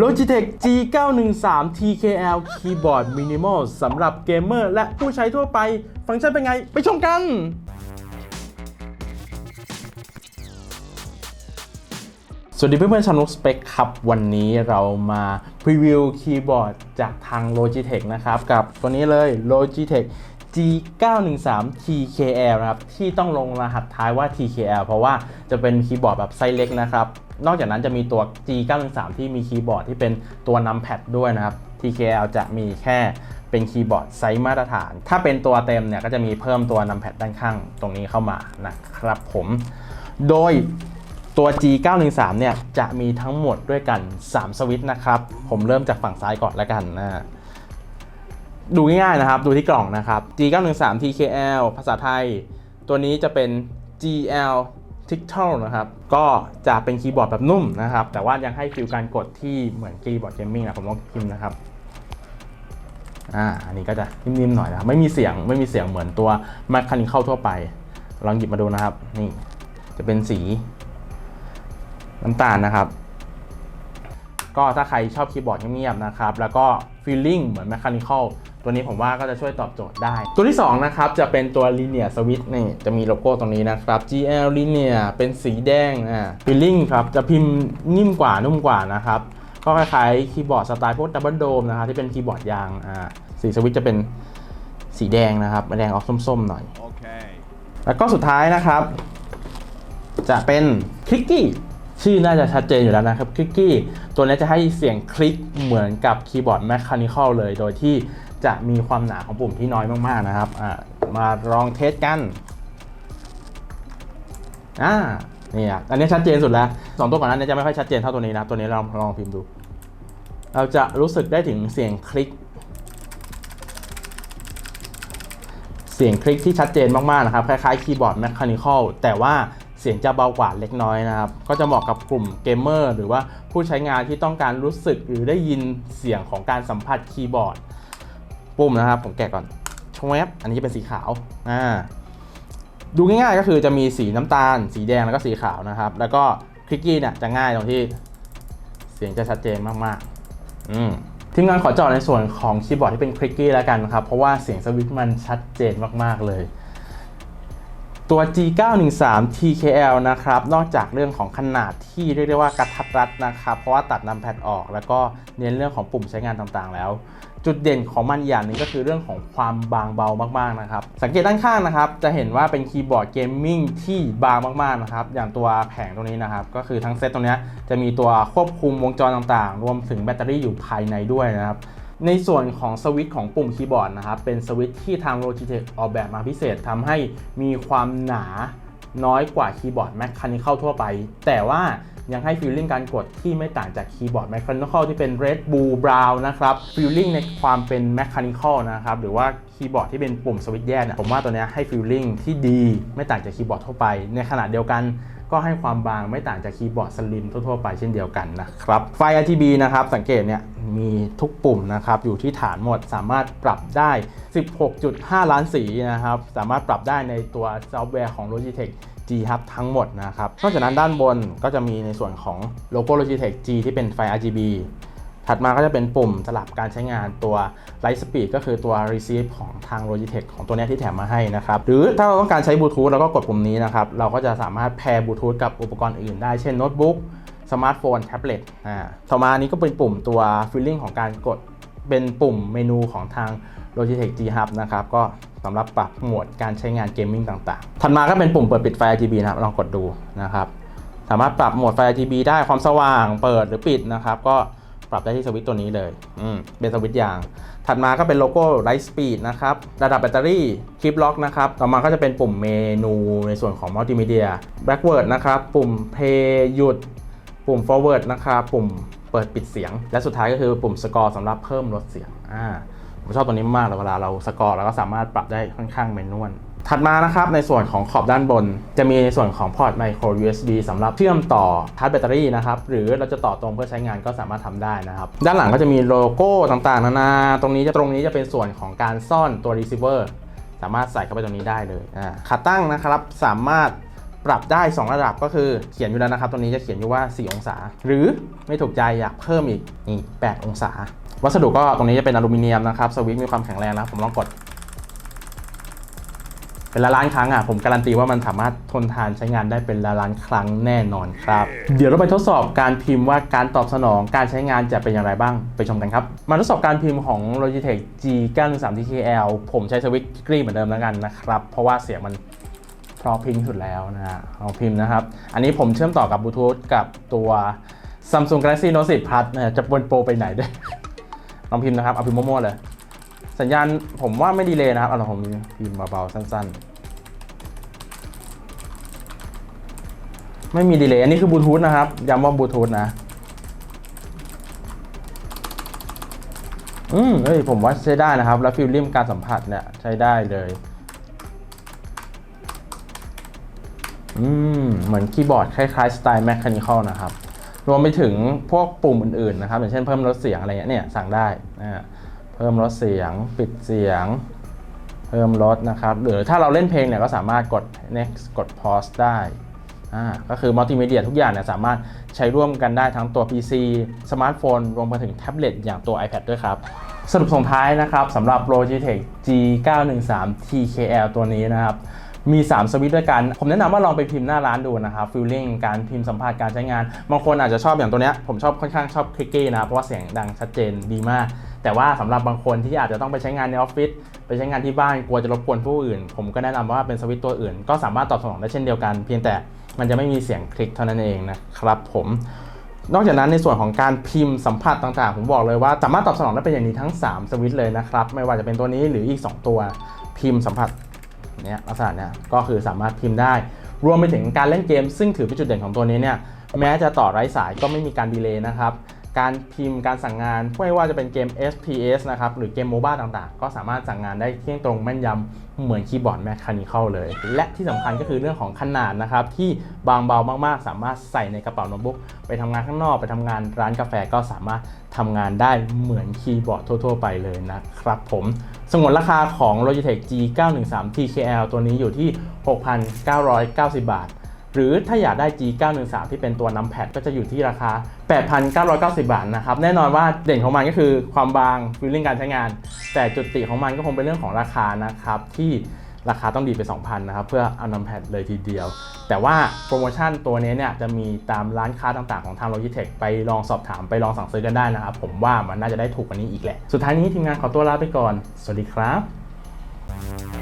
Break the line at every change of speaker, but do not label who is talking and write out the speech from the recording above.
Logitech G913 TKL Keyboard Minimal สำหรับเกมเมอร์และผู้ใช้ทั่วไป ฟังก์ชันเป็นไง ไปชมกัน สวัสดีเพื่อนๆชาวนุกสเปคครับ วันนี้เรามาพรีวิวคีย์บอร์ดจากทาง Logitech นะครับ กับตัวนี้เลย Logitech G913 TKL นะครับ ที่ต้องลงรหัสท้ายว่า TKL เพราะว่าจะเป็นคีย์บอร์ดแบบไซส์เล็กนะครับ นอกจากนั้นจะมีตัว G913 ที่มีคีย์บอร์ดที่เป็นตัวนัมแพดด้วยนะครับ TKL จะมีแค่เป็นคีย์บอร์ดไซส์มาตรฐาน ถ้าเป็นตัวเต็มเนี่ยก็จะมีเพิ่มตัวนัมแพดด้านข้างตรงนี้เข้ามานะครับผม โดยตัว G913 เนี่ยจะมีทั้งหมดด้วยกัน 3 สวิตช์นะครับ ผมเริ่มจากฝั่งซ้ายก่อนแล้วกันนะดูง่ายๆนะครับ ดูที่กล่องนะครับ G913 TKL ภาษาไทย ตัวนี้จะเป็น GL t i c t a l นะครับ ก็จะเป็นคีย์บอร์ดแบบนุ่มนะครับ แต่ว่ายังให้ฟิลการกดที่เหมือนคีย์บอร์ดเกมมิ่งนะผมลองพิมพ์นะครับอ่าอันนี้ก็จะนิ่มๆหน่อยนะครับไม่มีเสียงไม่มีเสียงเหมือนตัว Mechanical ทั่วไป ลองหยิบมาดูนะครับ นี่จะเป็นสีน้ำตาลนะครับ ก็ถ้าใครชอบคีย์บอร์ดเงียบๆนะครับ แล้วก็ฟีลลิ่งเหมือน Mechanical ตัวนี้ผมว่าก็จะช่วยตอบโจทย์ได้ ตัวที่2นะครับจะเป็นตัว Linear Switch นี่จะมีโลโก้ตรงนี้นะครับ GL Linear เป็นสีแดงอ่าฟีลลิ่งครับจะพิมพ์นิ่มกว่านุ่มกว่านะครับก็คล้ายๆคีย์บอร์ดสไตล์พวกดับเบิลโดมนะครับที่เป็นคีย์บอร์ดยางอ่าสีสวิตช์จะเป็นสีแดงนะครับแดงออกส้มๆหน่อย
Okay.
แล้วก็สุดท้ายนะครับ จะเป็นคลิกกี้ชื่อน่าจะชัดเจนอยู่แล้วนะครับคลิกกี้ตัวนี้จะให้เสียงคลิกเหมือนกับคีย์บอร์ดแมคคานิคอลเลย โดยที่ จะมีความหนาของปุ่มที่น้อยมากๆนะครับมาลองเทสกันอ่านี่อะอันนี้ชัดเจนสุดแล้วสองตัวก่อนนั้นจะไม่ค่อยชัดเจนเท่าตัวนี้นะตัวนี้ลองลองพิมพ์ดู เราจะรู้สึกได้ถึงเสียงคลิก เสียงคลิกที่ชัดเจนมากๆนะครับคล้ายๆคีย์บอร์ดแมคคานิคอลแต่ว่าเสียงจะเบากว่าเล็กน้อยนะครับ ก็จะเหมาะกับกลุ่มเกมเมอร์หรือว่าผู้ใช้งานที่ต้องการรู้สึกหรือได้ยินเสียงของการสัมผัสคีย์บอร์ด ปุ่มนะครับ ผมแกะก่อนชงแวบอันนี้จะเป็นสีขาวอ่าดูง่ายๆก็คือจะมีสีน้ำตาล สีแดงแล้วก็สีขาวนะครับ แล้วก็คลิกกี้เนี่ยจะง่ายตรงที่เสียงจะชัดเจนมากๆอืมทีมงานขอจาะในส่วนของคีย์บอร์ดที่เป็นคลิกกี้แล้วกันครับ เพราะว่าเสียงสวิตช์มันชัดเจนมากๆเลย ตัว G913 TKL นะครับ นอกจากเรื่องของขนาดที่เรียกได้ว่ากระทัดรัดนะครับ เพราะว่าตัดนำแพดออก แล้วก็เน้นเรื่องของปุ่มใช้งานต่างๆแล้ว จุดเด่นของมันอย่างหนึ่งก็คือเรื่องของความบางเบามากๆนะครับ สังเกตด้านข้างนะครับ จะเห็นว่าเป็นคีย์บอร์ดเกมมิ่งที่บางมากๆนะครับ อย่างตัวแผงตรงนี้นะครับ ก็คือทั้งเซตตรงนี้จะมีตัวควบคุมวงจรต่างๆ รวมถึงแบตเตอรี่อยู่ภายในด้วยนะครับในส่วนของสวิตช์ของปุ่มคีย์บอร์ดนะครับ เป็นสวิตช์ที่ทาง Logitech ออกแบบมาพิเศษทำให้มีความหนา น้อยกว่าคีย์บอร์ดแมคคานิคอลทั่วไป แต่ว่ายังให้ฟีลลิ่งการกดที่ไม่ต่างจากคีย์บอร์ดแมคคานิคอลที่เป็น Red Blue Brown นะครับฟีลลิ่งในความเป็นแมคคานิคอลนะครับหรือว่าคีย์บอร์ดที่เป็นปุ่มสวิตช์แยกเนี่ยผมว่าตัวนี้ให้ฟีลลิ่งที่ดีไม่ต่างจากคีย์บอร์ดทั่วไป ในขณะเดียวกัน ก็ให้ความบางไม่ต่างจากคีย์บอร์ดสลิมทั่วๆไปเช่นเดียวกันนะครับไฟ RGB นะครับสังเกตเนี่ยมีทุกปุ่มนะครับอยู่ที่ฐานหมดสามารถปรับได้ 16.5 ล้านสีนะครับสามารถปรับได้ในตัวซอฟต์แวร์ของ Logitech G Hub ทั้งหมดนะครับนอกจากนั้นด้านบนก็จะมีในส่วนของโลโก้ Logitech G ที่เป็นไฟ RGB ถัดมาก็จะเป็นปุ่มสลับการใช้งานตัว Light Speed ก็คือตัว Receive ของทาง Logitech ของตัวนี้ที่แถมมาให้นะครับ หรือถ้าเราต้องการใช้บลูทูธเราก็กดปุ่มนี้นะครับ เราก็จะสามารถแพร์บลูทูธกับอุปกรณ์อื่นได้ เช่นโน้ตบุ๊กสมาร์ทโฟนแท็บเล็ตอ่าต่อมานี้ก็เป็นปุ่มตัว Feeling ของการกดเป็นปุ่มเมนูของทาง Logitech G Hub นะครับก็สำหรับปรับโหมดการใช้งานเกมมิ่งต่างๆ ถัดมาก็เป็นปุ่มเปิดปิดไฟ RGB นะครับลองกดดูนะครับ สามารถปรับโหมดไฟ RGB ได้ความสว่างเปิดหรือปิดนะครับก็ ปรับได้ที่สวิตช์ตัวนี้เลยอืมเป็นสวิตช์ยาง ถัดมาก็เป็นโลโก้ Light Speed นะครับ ระดับแบตเตอรี่คลิปล็อกนะครับ ต่อมาก็จะเป็นปุ่มเมนูในส่วนของมัลติมีเดีย Backward นะครับ ปุ่ม Play หยุด ปุ่ม forward นะครับปุ่มเปิดปิดเสียง และสุดท้ายก็คือปุ่มสกอร์สำหรับเพิ่มลดเสียงอ่าผมชอบตัวนี้มากเลยเวลาเราสกอร์เราก็สามารถปรับได้ค่อนข้างเมนวล ถัดมานะครับในส่วนของขอบด้านบน จะมีในส่วนของพอร์ต micro USB สำหรับเชื่อมต่อชาร์จแบตเตอรี่นะครับหรือเราจะต่อตรงเพื่อใช้งานก็สามารถทำได้นะครับ ด้านหลังก็จะมีโลโก้ต่างๆนานาตรงนี้จะตรงนี้จะเป็นส่วนของการซ่อนตัว receiver สามารถใส่เข้าไปตรงนี้ได้เลยขาตั้งนะครับสามารถปรับได้ 2 ระดับก็คือเขียนอยู่แล้วนะครับตัวนี้จะเขียนอยู่ว่า 4 องศา หรือไม่ถูกใจอยากเพิ่มอีกนี่8องศา วัสดุก็ตรงนี้จะเป็นอลูมิเนียมนะครับสวิตช์มีความแข็งแรงนะผมลองกด เป็นละล้านครั้งอะผมการันตีว่ามันสามารถทนทานใช้งานได้เป็นละล้านครั้งแน่นอนครับ เดี๋ยวเราไปทดสอบการพิมพ์ว่าการตอบสนองการใช้งานจะเป็นอย่างไรบ้างไปชมกันครับ มาทดสอบการพิมพ์ของ Logitech G913 TKL ผมใช้สวิตช์กรีเหมือนเดิมแล้วกันนะครับ เพราะว่าเสียงมันเพราะพิมพ์สุดแล้วนะฮะเอาพิมพ์นะครับ อันนี้ผมเชื่อมต่อกับบลูทูธกับตัว Samsung Galaxy Note 10 Plus นะจะปนโปรไปไหนด้วยลองพิมพ์นะครับเอาพิมพ์มั่วๆเลย สัญญาณผมว่าไม่ดีเลยนะครับเอาลองผมพิมพ์เบาๆสั้นๆ ไม่มีดีเลยอันนี้คือบลูทูธนะครับย้ำว่าบลูทูธนะ อืมเอ้ยผมว่าใช้ได้นะครับ แล้วฟิลลิ่งการสัมผัสเนี่ยใช้ได้เลยอืมเหมือนคีย์บอร์ดคล้ายๆสไตล์แมคคานิคอลนะครับ รวมไปถึงพวกปุ่มอื่นๆนะครับ อย่างเช่นเพิ่มลดเสียงอะไรเงี้ยเนี่ยสั่งได้นะ พิ่มลดเสียง ปิดเสียง เพิ่มลดนะครับหรือถ้าเราเล่นเพลงเนี่ยก็สามารถกด next กด pause ได้อ่าก็คือมัลติมีเดียทุกอย่างเนี่ยสามารถใช้ร่วมกันได้ทั้งตัว PC สมาร์ทโฟน รวมไปถึงแท็บเล็ตอย่างตัว iPad ด้วยครับ สรุปส่งท้ายนะครับสำหรับ Logitech G913 TKL ตัวนี้นะครับ มี 3 สวิตช์ด้วยกัน ผมแนะนำว่าลองไปพิมพ์หน้าร้านดูนะครับฟีลลิ่งการพิมพ์สัมผัสการใช้งาน บางคนอาจจะชอบอย่างตัวเนี้ยผมชอบค่อนข้างชอบคลิกกี้นะเพราะว่าเสียงดังชัดเจนดีมาก แต่ว่าสำหรับบางคนที่อาจจะต้องไปใช้งานในออฟฟิศไปใช้งานที่บ้านกลัวจะรบกวนผู้อื่น ผมก็แนะนำว่าเป็นสวิตตัวอื่น ก็สามารถตอบสนองได้เช่นเดียวกัน เพียงแต่มันจะไม่มีเสียงคลิกเท่านั้นเองนะครับผมนอกจากนั้นในส่วนของการพิมพ์สัมผัสต่างๆ ผมบอกเลยว่าสามารถตอบสนองได้เป็นอย่างนี้ทั้ง 3 สวิตเลยนะครับ ไม่ว่าจะเป็นตัวนี้หรืออีก 2 ตัวพิมพ์สัมผัสเนี่ยลักษณะเนี่ยก็คือสามารถพิมพ์ได้ รวมไปถึงการเล่นเกม ซึ่งถือเป็นจุดเด่นของตัวนี้เนี่ยแม้จะต่อไร้สายก็ไม่มีการดีเลย์นะครับ การพิมพ์การสั่งงานไม่ว่าจะเป็นเกม FPS นะครับ หรือเกมโมบ้าต่างๆ ก็สามารถสั่งงานได้เที่ยงตรงแม่นยำเหมือนคีย์บอร์ดแมคคานิคอลเลย และที่สำคัญก็คือเรื่องของขนาดนะครับ ที่บางเบามากๆ สามารถใส่ในกระเป๋าโน้ตบุ๊กไปทำงานข้างนอกไปทำงานร้านกาแฟก็สามารถทำงานได้เหมือนคีย์บอร์ดทั่ว ๆ ไปเลยนะครับผมสงวนราคาของ Logitech G913 TKL ตัวนี้อยู่ที่ 6,990 บาท หรือถ้าอยากได้ G913 ที่เป็นตัวน้ำแพดก็จะอยู่ที่ราคา 8,990 บาทนะครับ แน่นอนว่าเด่นของมันก็คือความบางฟีลลิ่งการใช้งาน แต่จุดติของมันก็คงเป็นเรื่องของราคานะครับ ที่ราคาต้องดีไป 2,000นะครับ เพื่อเอาน้ำแพดเลยทีเดียว แต่ว่าโปรโมชั่นตัวนี้เนี่ยจะมีตามร้านค้าต่างๆของทาง Logitech ไปลองสอบถามไปลองสั่งซื้อกันได้นะครับ ผมว่ามันน่าจะได้ถูกกว่านี้อีกแหละ สุดท้ายนี้ทีมงานขอตัวลาไปก่อน สวัสดีครับ